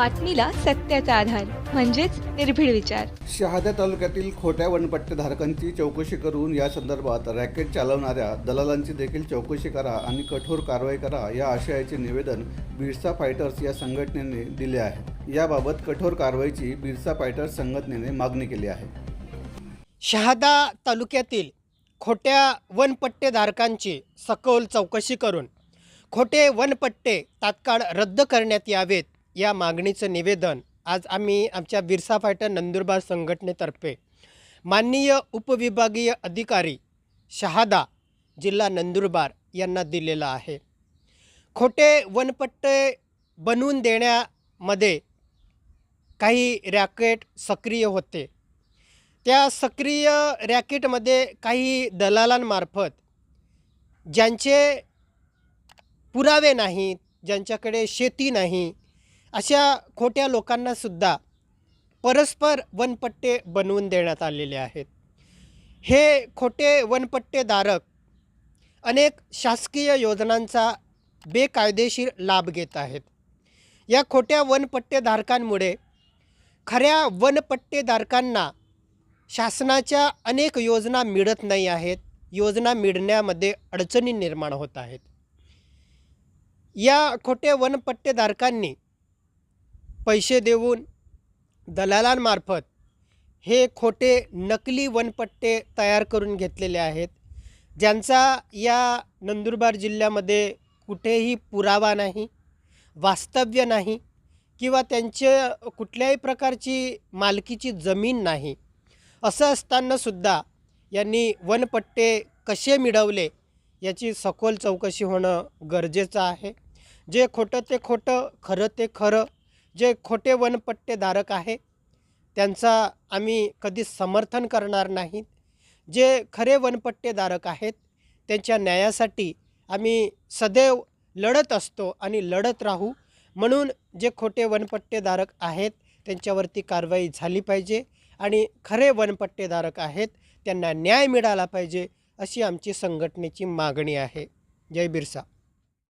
बातमीला सत्याचा आधार म्हणजेच निर्भीड विचार. शहादा तालुक्यातील खोट्या वनपट्टेधारकांची चौकशी करून या संदर्भात रॅकेट चालवणाऱ्या दलालांची देखील चौकशी करा आणि कठोर कारवाई करा या आशयाचे निवेदन बिरसा फायटर्स या संघटनेने दिले आहे. याबाबत कठोर कारवाईची बिरसा फायटर्स संघटनेने मागणी केली आहे. शहादा तालुक्यातील खोट्या वनपट्टेधारकांची सखोल चौकशी करून खोटे वनपट्टे तात्काळ रद्द करण्यात यावेत या मागणीचं निवेदन आज आम्ही आमच्या बिरसा फायटर नंदुरबार संघटनेतर्फे माननीय उपविभागीय अधिकारी शहादा जिल्हा नंदुरबार यांना दिलेलं आहे. खोटे वनपट्टे बनवून देण्यामध्ये काही रॅकेट सक्रिय होते. त्या सक्रिय रॅकेटमध्ये काही दलालांमार्फत ज्यांचे पुरावे नाहीत ज्यांच्याकडे शेती नाही अशा खोट्या लोकांनासुद्धा परस्पर वनपट्टे बनवून देण्यात आलेले आहेत. हे खोटे वनपट्टेधारक अनेक शासकीय योजनांचा बेकायदेशीर लाभ घेत आहेत. या खोट्या वनपट्टेधारकांमुळे खऱ्या वनपट्टेधारकांना शासनाच्या अनेक योजना मिळत नाही आहेत. योजना मिळण्यामध्ये अडचणी निर्माण होत आहेत. या खोटे वनपट्टेधारकांनी पैसे देऊन दलालांमार्फत हे खोटे नकली वनपट्टे तयार करून घेतलेले आहेत. ज्यांचा या नंदुरबार जिल्ह्यामध्ये कुठेही पुरावा नाही वास्तव्य नाही किंवा त्यांचे कुठल्याही प्रकारची मालकीची जमीन नाही. असं असतानासुद्धा यांनी वनपट्टे कसे मिळवले याची सखोल चौकशी होणं गरजेचं आहे. जे खोटं ते खोटं खरं ते खरं जे खोटे वनपट्टेधारक आहे त्यांचा आम्ही कधी समर्थन करणार नाहीत. जे खरे वनपट्टेधारक आहेत त्यांच्या न्यायासाठी आम्ही सदैव लढत असतो आणि लढत राहू. म्हणून जे खोटे वनपट्टेधारक आहेत त्यांच्यावरती कारवाई झाली पाहिजे आणि खरे वनपट्टेधारक आहेत त्यांना न्याय मिळाला पाहिजे अशी आमची संघटनेची मागणी आहे. जय बिरसा.